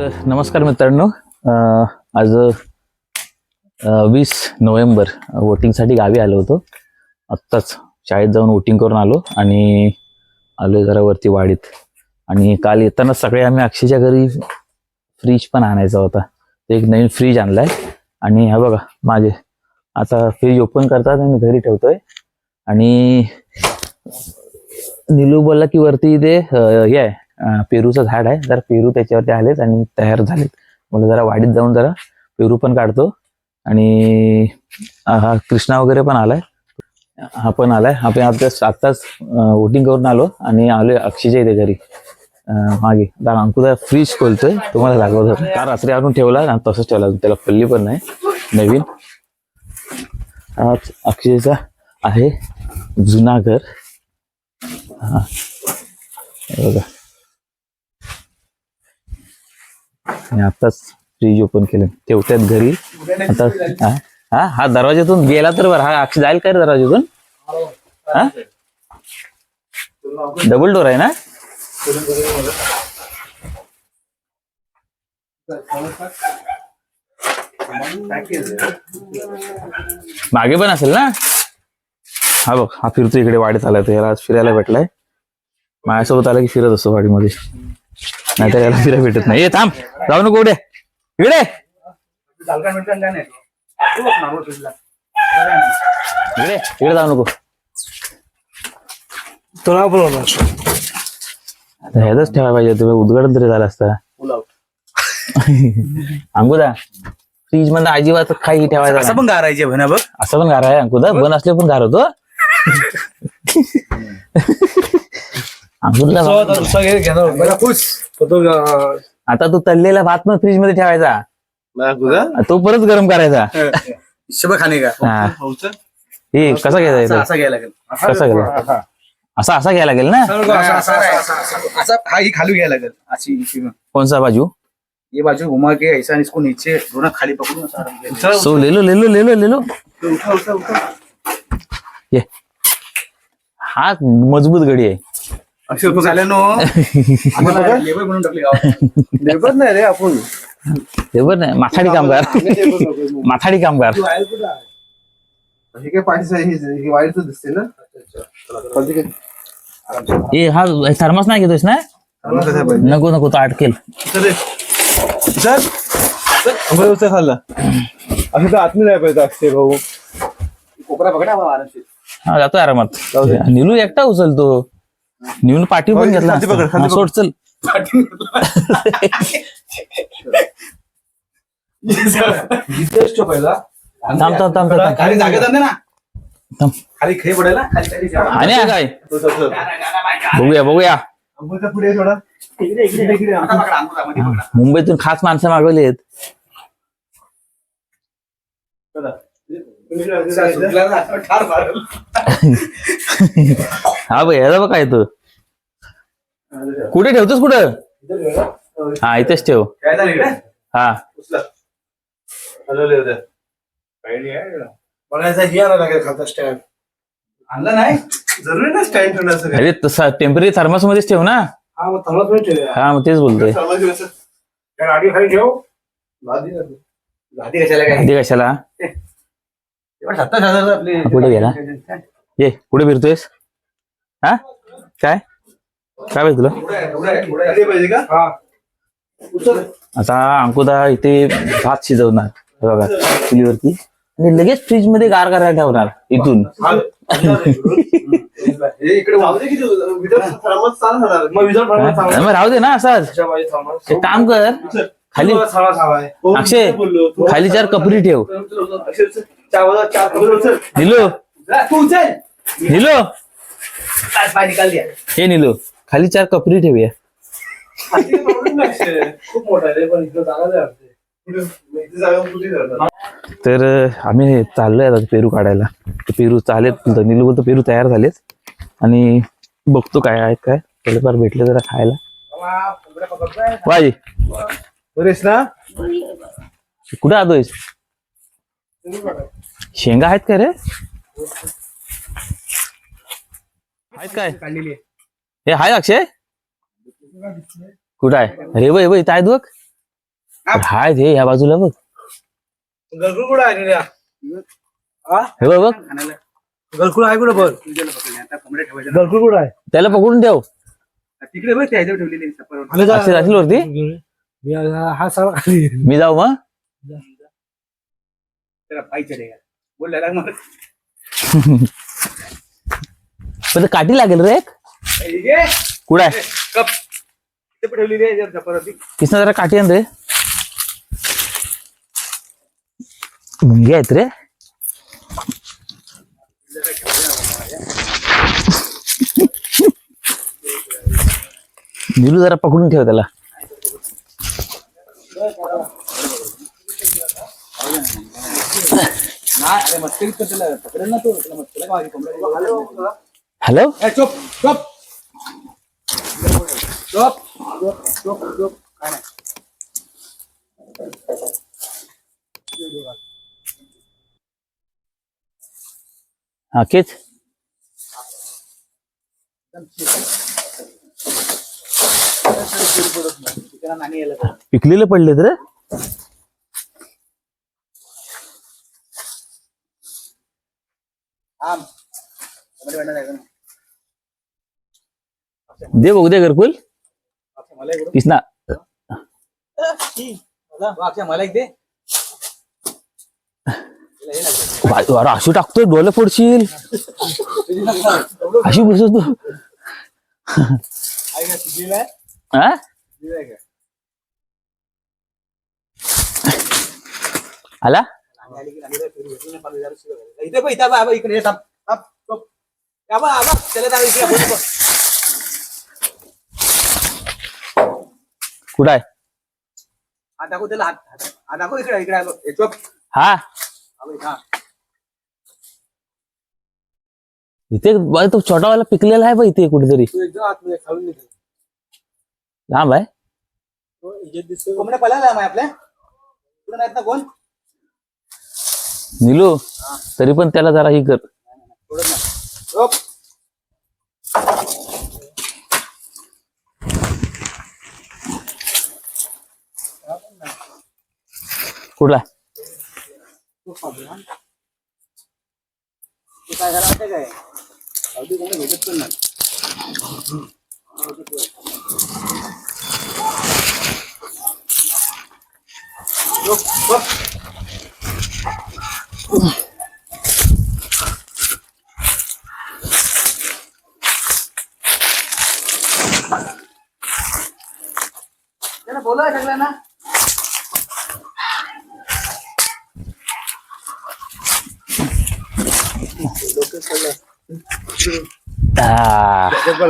तर नमस्कार मित्रांनो. आज वीस नोव्हेंबर वोटिंगसाठी गावी आलो होतो. आत्ताच शाळेत जाऊन वोटिंग करून आलो आणि आलो जरा वरती वाडीत. आणि काल येताना सगळे आम्ही अक्षयच्या घरी फ्रीज पण आणायचा होता. एक नवीन फ्रीज आणलाय. आणि हा बघा मागे आता फ्रीज ओपन करतात आणि घरी ठेवतोय. आणि निलू बोलला की वरती इथे हे आहे पेरूचं झाड आहे. जरा पेरू त्याच्यावरती आलेत आणि तयार झालेत. मला जरा वाडीत जाऊन जरा पेरू पण काढतो. आणि हा कृष्णा वगैरे पण आलाय. हा पण आलाय. आपण आता आत्ताच वोटिंग करून आलो आणि आलोय अक्षयच्या इथे घरी. मागे. आता अंकुदा फ्रीज खोलतोय. तुम्हाला दाखवतो. का रात्री आणून ठेवला आणि तसंच ठेवला. त्याला पल्ली पण नाही. नवीन. आज अक्षयचा आहे जुना घर. हा बघा. आणि आताच फ्रीज ओपन केलं. तेवढ्यात घरी. आता हा? हा हा दरवाज्यातून गेला तर बरं. हा अक्षय जाईल काय रे दरवाज्यातून? हा? डबल डोर आहे ना? मागे पण असेल ना? हा बघ हा फिरतो इकडे वाडीत आलाय तर याला आज फिरायला भेटलाय. माझ्यासोबत आला की फिरत असतो वाडीमध्ये. नाहीतर याला फिरायला भेटत नाही. ए थांब. जाऊ नको उडे इकडे. इकडे. इकडे जाऊ नको. तुला बोलवणार आता ह्याच ठेवायला पाहिजे. तुम्ही उद्घाटन तरी झालं असता. अंकुदा फ्रीजमध्ये अजिबात काही ठेवायचं असं नाही. पण गारायचे म्हणा बघ. असं पण गार आहे अंकुदा बन असले पण गार होतो तो आता तू तळलेला भात पण फ्रीजमध्ये ठेवायचा. तो परत गरम करायचा. शब खाणे का? हा. हे कसा घ्यायचा असा इथं? असा घ्यायला लागेल. कसा घ्यायला असा असा घ्यायला लागेल ना? असा- असा- असा- असा हा ही खाली घ्यायला लागेल. अशी में. कोणसा बाजू? ये बाजू घुमा के ऐसा इसको नीचे दोनों खाली पकडून असा आराम घ्यायला. सो लेलो लेलो लेलो लेलो. उठा उठा उठा. ये. हा मजबूत गडी आहे. असे उपयोग झाले नो आम्हाला लेबर? म्हणून टाकले गावात. लेबर नाही रे आपण. हे बरं नाही माथाडी कामगार. माथाडी कामगार. हे काय पाठी वाईट दिसते ना चालते काय? ए हा थर्मस नाही घेतोस ना? नको नको तो अटकेल सर सर खाल्ला. असं तर आतमध्ये नाही पाहिजे अक्षय भाऊ. कोपरा आरामशीर. हा जातो आरामात. निलू एकटा उचलतो. निलू पाठी पण घेतला खाली पकड, असता. खाली हा, सोड चल इथेच ठेव पहिला थांब थांब थांब थांब थांब. खाली जागा जाते ना थांब. खाली खे पडायला खाली खाली जागा. आणि हा काय तो तसं. बघूया बघूया अंबरचा पुढे थोडा इकडे इकडे इकडे आता पकडा, अंगुठा मध्ये पकडा. मुंबईतून खास माणसं मागवली आहेत चला. हा ह्याचा बघ काय तू. कुठे ठेवतोस कुठं? हा इथेच ठेव? हा. आणला नाही जरुरी ना स्टँड अरे तसा टेंपररी थर्मस मध्येच ठेव ना. हा मग हा तेच बोलतोय. गाडी खाली ठेव कशाला? हजार कुठे गेला? ये कुठे फिरतोयस? हा? काय? काय पाहिजे तुला? पाहिजे का आता अंकुदा इथे भात शिजवणार हे बघा चुलीवरती. आणि लगेच फ्रीजमध्ये गार करायला ठेवणार इथून. हे? इकडे थर्मस मग हा, मग राहू दे ना असंच. एक काम कर खाली हो, अक्षय, बोललो. खाली चार कपरी ठेव. निलो. निलो. हे निलो खाली चार कपरी ठेवूया? तर आम्ही चाललोय आता पेरू काढायला. पेरू चालेत निलू बोलतो पेरू तयार झालेत. आणि बघतो काय आहेत काय. थोडेफार भेटले जरा खायला. वाजी बरेच ना? कुठे आलोय शेंगा आहेत का रे? आहेत काय? काढलेली आहे. हे हाय अक्षय? कुठं आहे? अरे वय वय काय बघ. हाय ते या बाजूला बघ. गरकुळ कुठं आहे? हा? हे बघ बघ. गरकुळ आहे कुठं बघ गरकुळ कुठं आहे? त्याला पकडून ठेव. तिकडे बघ ठेवलेली आहे सफरवर. आले जा. असेल असेल वरती? मी हा हा सगळा खाली. मी जाऊ मग. बोल लाग पण काठी लागेल रे एक. ये. कुठं आहे? कप. किसना जरा काठी आण रे. मुंगी आहेत रे. निलू जरा पकडून ठेव त्याला. नाही अरे मस्करीत तर त्याला पकडेल ना तो त्याला मस्करी का माझी हॅलो? चुप चुप. चुप चुप चुप चुप. काय नाही. हा केच. पिकलेले पडलेत रे. का? दे बघू दे घरकुल. अक्षय, मला एक किसना वा, अक्षय, मला एक दे. अशी टाकतोय डोळे फोडशील. अशी घुसत तू? हा? आला? नाणी आली की नाणीला फिरू भेटली नाही, पाच हजार शिवाय घालायचं. इथे बघ, इथं बघ, बघ, इकडे ये, थांब, थांब, थांब. या बघ, या बघ, त्याला दाव इकडे, बोल, बोल. कुठं आहे हात दाखव त्याला हात हात हात दाखव इकडे इकडे आलो हे चुप हा हा बघ, हा. इथे बघ, तो छोटावाला पिकलेला आहे बघ इथे कुठेतरी तू एकदम आतमध्ये खालून निघाल लांब आहे तो इजेत दिसतोय कोंबड्या पळायला आहे आपल्या इकडे नाहीत ना कोण निलू तरी पण त्याला जरा ही कर. कुठला? काय झालं माहितीये काय अगदी कोणी भेटत पण नाही चुप, चुप. त्याला बोलाय सगळ्यांना.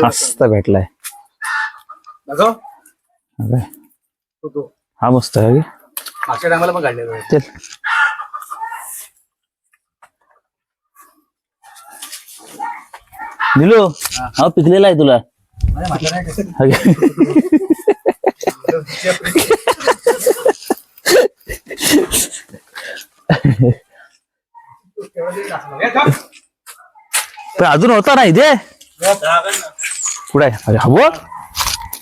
मस्त भेटलाय. हा मस्त आहे. मागच्या टायमाला पण काढलेलं. चल. निलू हा पिकलेला आहे तुला. नाही. पण अजून होता ना इथे? कुठे आहे? अरे हा बघ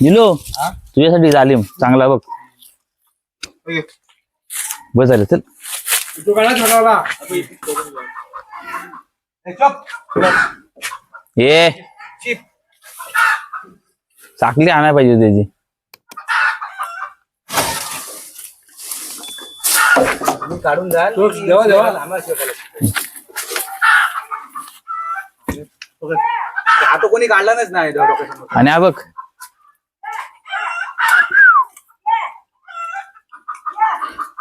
निलो तुझ्यासाठी जालिम चांगला बघ. बस झालं चल. तू काढा छोटावाला हे चुप. ये. चिप. चाकली आणायला पाहिजे होती त्याची. मी काढून जाल तो देवा, देवा. हा तो कोणी काढला नाहीच नाही. आणि हा बघ.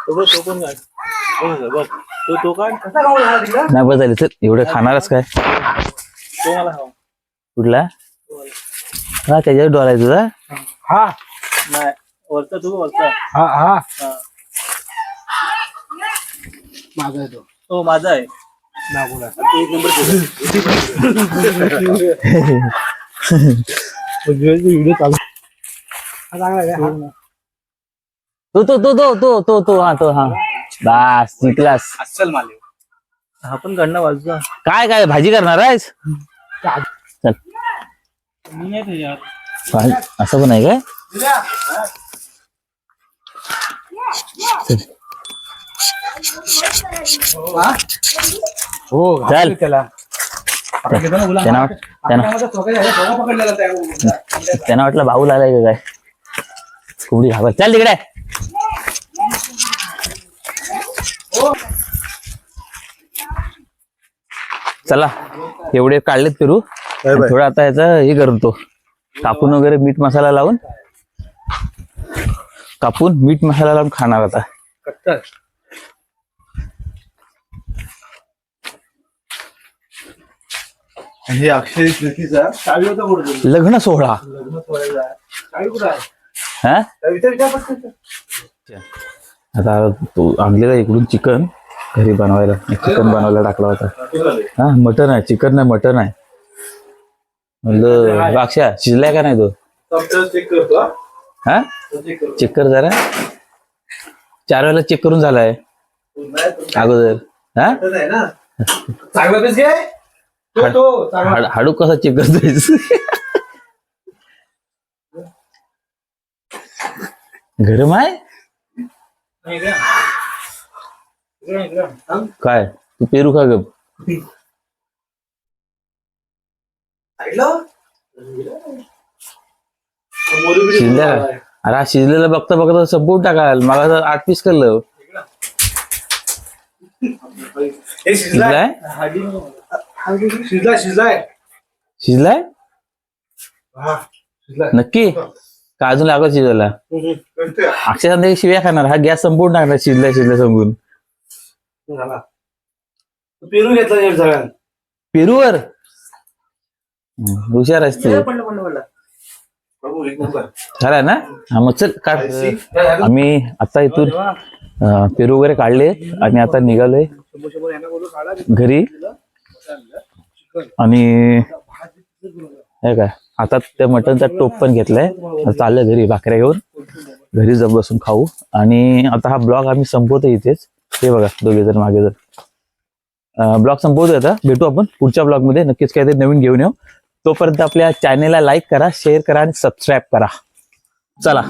कोण कोण? नाही बस झालं. चल एवढं खाणारच काय? तो मला हवा. कुठला? हा त्याच्यावर डोळा आहे तुझा? हा. नाही वरचा तू वरचा. हा हा. माझा आहे तो. हो माझा आहे. नागुला एक नंबर व्हिडिओ चालू. हा चांगला आहे हा. तो तो तो तो तो तो तो हा तो हा. बस जिंकलास अस्सल माल आहे. हा पण काढणं बाजूचा काय काय भाजी करणार आहेस? चल. मी नाही भाजी- असं पण आहे काय? हा. त्याला. पकडलं ना गुलाम. त्यांना वाट- त्यांना ह्याला पकडलेला त्या वाटलं भाऊ का काय? कोंबडी घाबर चल तिकडे. चला एवढे काढलेत पेरू. थोडं आता याचा हे करतो कापून वगैरे मीठ मसाला लावून. कापून मीठ मसाला लावून खाणार आता. हे अक्षय लग्न सोहळा. हा. आता तू आणलेला इकडून चिकन. घरी बनवायला चिकन बनवायला टाकला होता? हा मटन आहे चिकन नाही मटन आहे. म्हणलं अक्षय शिजलाय का नाही तो? करतो हा? चेक करतो जरा. चार वेळेला चेक करून झालाय. अगोदर. हा? हाड- हाडू कसा चेक करतोय गरम आहे नाही का? इकडे, इकडे. थांब. काय? तू पेरू खा गप. शिजल्या? अरे हा शिजलेलं बघता बघता संपवून टाकाल मला आठ पीस करलं हे शिजलाय? शिजलाय? शिजलाय नक्की? का अजून लागत शिजायला? संध्याकाळी शिव्या खाणार. हा गॅस संपवून टाकणार शिजल्या शिजल्या सांगून झाला. पेरू घेतला सगळ्यात पेरूवर? हुशार असते पडलं पडलं पडलं बाबू एक नंबर. झाला ना? हा मग चल काढ. आम्ही आता इथून अं, पेरू वगैरे काढले. आणि आता निघालोय. शंभर शंभर यांना बोलू काढा घरी. आणि हे काय? आता त्या मटनचा टोप पण घेतलाय. आता चाललंय घरी भाकऱ्या घेऊन. घरी जब बसून खाऊ. आणि आता हा ब्लॉग आम्ही संपवतो इथेच. हे बघा दोघे जण मागे जर. ब्लॉग संपवतो आता. भेटू आपण पुढच्या ब्लॉगमध्ये. नक्कीच काहीतरी नवीन घेऊन येऊ. तोपर्यंत आपल्या चॅनेलला लाईक करा शेअर करा आणि सबस्क्राईब करा. चला.